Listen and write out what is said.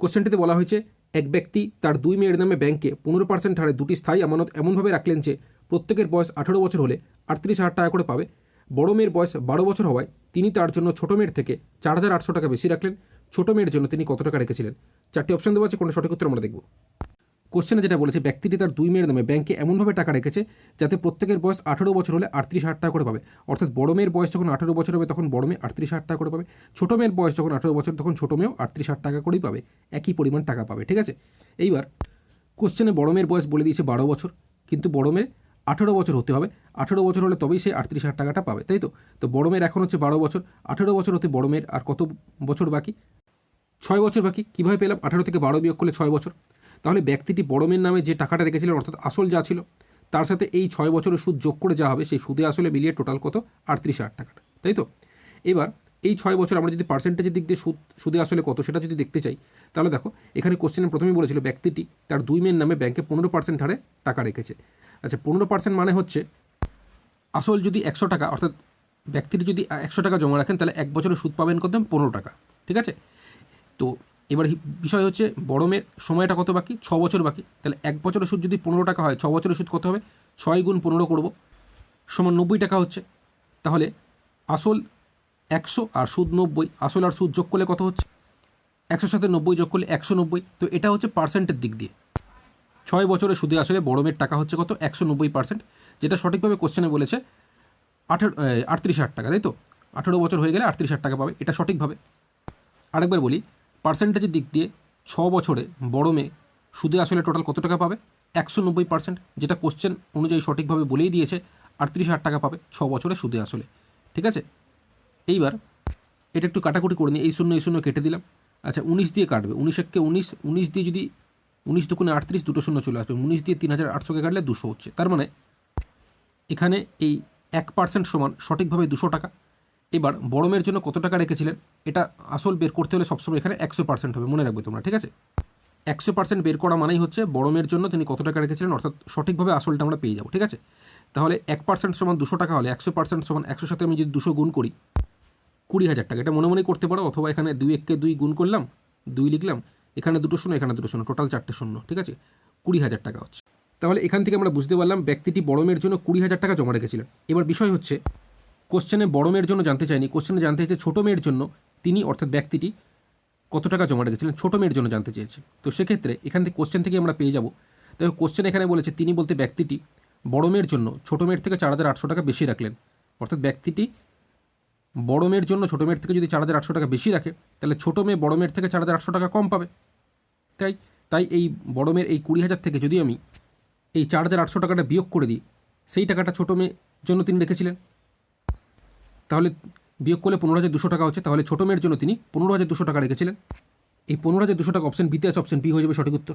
কোশ্চেনটিতে বলা হয়েছে, এক ব্যক্তি তার দুই মেয়ের নামে ব্যাংকে পনেরো পার্সেন্ট হারে দুটি স্থায়ী আমানত এমনভাবে রাখলেন যে, প্রত্যেকের বয়স আঠেরো বছর হলে আটত্রিশ হাজার টাকা করে পাবে। বড় মেয়ের বয়স বারো বছর হওয়ায় তিনি তার জন্য ছোট মেয়ের থেকে চার হাজার আটশো টাকা বেশি রাখলেন। ছোটো মেয়ের জন্য তিনি কত টাকা রেখেছিলেন? চারটি অপশন দেওয়া আছে কোনো সঠিক উত্তর আমরা দেখব। কোশ্চেনে যেটা বলেছে, ব্যক্তিটি তার দুই মেয়ের নামে ব্যাংকে এমনভাবে টাকা রেখেছে যাতে প্রত্যেকের বয়স আঠেরো বছর হলে আটত্রিশ হাজার টাকা করে পাবে। অর্থাৎ বড় মেয়ের বয়স যখন আঠেরো বছর হবে তখন বড় মেয়ে আটত্রিশ হাজার টাকা করে পাবে। ছোটো মেয়ের বয়স যখন আঠেরো বছর তখন ছোটো মেয়েও আটত্রিশ হাজার টাকা করেই পাবে। একই পরিমাণ টাকা পাবে, ঠিক আছে? এইবার কোশ্চেনে বড় মেয়ের বয়স বলে দিয়েছে বারো বছর, কিন্তু বড় মেয়ের আঠেরো বছর হতে হবে। আঠেরো বছর হলে তবেই সে আটত্রিশ হাজার টাকাটা পাবে, তাই তো? তো বড় মেয়ের এখন হচ্ছে বারো বছর, আঠেরো বছর হতে বড় মেয়ের আর কত বছর বাকি? ছয় বছর বাকি, কীভাবে পেলাম? আঠারো থেকে বারো বিয়োগ করলে ছয় বছর। তাহলে ব্যক্তিটি বড় মেয়ের নামে যে টাকাটা রেখেছিলেন, অর্থাৎ আসল যা ছিল, তার সাথে এই ছয় বছরের সুদ যোগ করে যা হবে, সেই সুদে আসলে মিলিয়ে টোটাল কত? আটত্রিশ হাজার টাকাটা তাই তো? এবার এই ছয় বছর আমরা যদি পার্সেন্টেজের দিক দিয়ে সুদ, সুদে আসলে কত সেটা যদি দেখতে চাই, তাহলে দেখো, এখানে কোশ্চেনে প্রথমেই বলেছিল ব্যক্তিটি তার দুই মেয়ের নামে ব্যাংকে পনেরো পার্সেন্ট হারে টাকা রেখেছে। আচ্ছা পনেরো পার্সেন্ট মানে হচ্ছে আসল যদি একশো টাকা, অর্থাৎ ব্যক্তিটি যদি একশো টাকা জমা রাখেন, তাহলে এক বছরের সুদ পাবেন কত? পনেরো টাকা। ঠিক আছে? তো এবার বিষয় হচ্ছে বড় মেয়ের সময়টা কত বাকি? ছ বছর বাকি। তাহলে এক বছরের সুদ যদি পনেরো টাকা হয়, ছ বছরের সুদ কত হবে? ছয় গুণ পনেরো করব। সমান নব্বই টাকা হচ্ছে। তাহলে আসল একশো আর সুদ নব্বই। আসল আর সুদ যোগ করলে কত হচ্ছে? একশোর সাথে নব্বই যোগ করলে একশো নব্বই। তো এটা হচ্ছে পার্সেন্টের দিক দিয়ে। ছয় বছরের সুদে আসলে বড় মেয়ের টাকা হচ্ছে কত? একশো নব্বই পার্সেন্ট যেটা সঠিকভাবে কোশ্চেনে বলেছে, আঠেরো আটত্রিশ হাজার টাকা, তাই তো? আঠেরো বছর হয়ে গেলে আটত্রিশ হাজার টাকা পাবে। এটা সঠিকভাবে। আরেকবার বলি পার্সেন্টেজের দিক দিয়ে ছ বছরে বড় মেয়ে সুদে আসলে টোটাল কত টাকা পাবে? একশো নব্বই পার্সেন্ট যেটা কোশ্চেন অনুযায়ী সঠিকভাবে বলেই দিয়েছে, আটত্রিশ হাজার টাকা পাবে ছ বছরে সুদে আসলে। ঠিক আছে? এইবার এটা একটু কাটাকুটি করে নিই এই শূন্য এই শূন্য কেটে দিলাম। আচ্ছা উনিশ দিয়ে কাটবে। উনিশ এককে উনিশ উনিশ দিয়ে যদি উনিশ দুগুণে আটত্রিশ, দুটো শূন্য চলে আসবে। উনিশ দিয়ে তিন হাজার আটশোকে কাটলে দুশো হচ্ছে। তার মানে এখানে এই এক পার্সেন্ট সমান সঠিকভাবে দুশো টাকা। এবার বড় মেয়ের জন্য কত টাকা রেখেছিলেন? এটা আসল বের করতে হলে সবসময় এখানে একশো পার্সেন্ট হবে। মনে রাখবে তোমরা, ঠিক আছে? একশো পার্সেন্ট বের করা মানেই হচ্ছে বড় মেয়ের জন্য তিনি কত টাকা রেখেছিলেন, অর্থাৎ সঠিকভাবে আসলটা আমরা পেয়ে যাব, ঠিক আছে? তাহলে এক পার্সেন্ট সমান দুশো টাকা হলে একশো পার্সেন্ট সমান একশোর সাথে আমি যদি দুশো গুণ করি, কুড়ি হাজার টাকা। এটা মনে মনে করতে পারো, অথবা এখানে দুই এককে দুই গুণ করলাম, দুই লিখলাম, এখানে দুটো শূন্য, এখানে দুটো শূন্য টোটাল চারটে শূন্য, ঠিক আছে? কুড়ি হাজার টাকা হচ্ছে। তাহলে এখান থেকে আমরা বুঝতে পারলাম ব্যক্তিটি বড় মেয়ের জন্য কুড়ি হাজার টাকা জমা রেখেছিলেন। এবার বিষয় হচ্ছে কোশ্চেনে বড় মেয়ের জন্য জানতে চাইনি। কোশ্চেনে জানতে চাইছে ছোটো মেয়ের জন্য। তিনি, অর্থাৎ ব্যক্তিটি, কত টাকা জমা রেখেছিলেন? ছোটো মেয়ের জন্য জানতে চেয়েছে। তো সেক্ষেত্রে এখান থেকে কোশ্চেন থেকে আমরা পেয়ে যাব। দেখো কোশ্চেন এখানে বলেছে, তিনি বলতে ব্যক্তিটি বড় মেয়ের জন্য ছোটো মেয়ের থেকে চার হাজার আটশো টাকা বেশি রাখলেন। অর্থাৎ ব্যক্তিটি বড় মেয়ের জন্য ছোটো মেয়ের থেকে যদি চার হাজার আটশো টাকা বেশি রাখে, তাহলে ছোটো মেয়ে বড় মেয়ের থেকে চার হাজার আটশো টাকা কম পাবে। তাই তাই এই বড় মেয়ের এই কুড়ি হাজার থেকে যদি আমি এই চার হাজার আটশো টাকাটা বিয়োগ করে দিই, সেই টাকাটা ছোটো মেয়ের জন্য তিনি রেখেছিলেন। তাহলে বিয়োগ করলে পনেরো হাজার দুশো টাকা হচ্ছে, তাহলে ছোটো মেয়ের জন্য তিনি পনেরো হাজার দুশো টাকা রেখেছিলেন। এই পনেরো হাজার দুশো টাকা অপশন বিতে আছে অপশন বি হয়ে যাবে সঠিক উত্তর।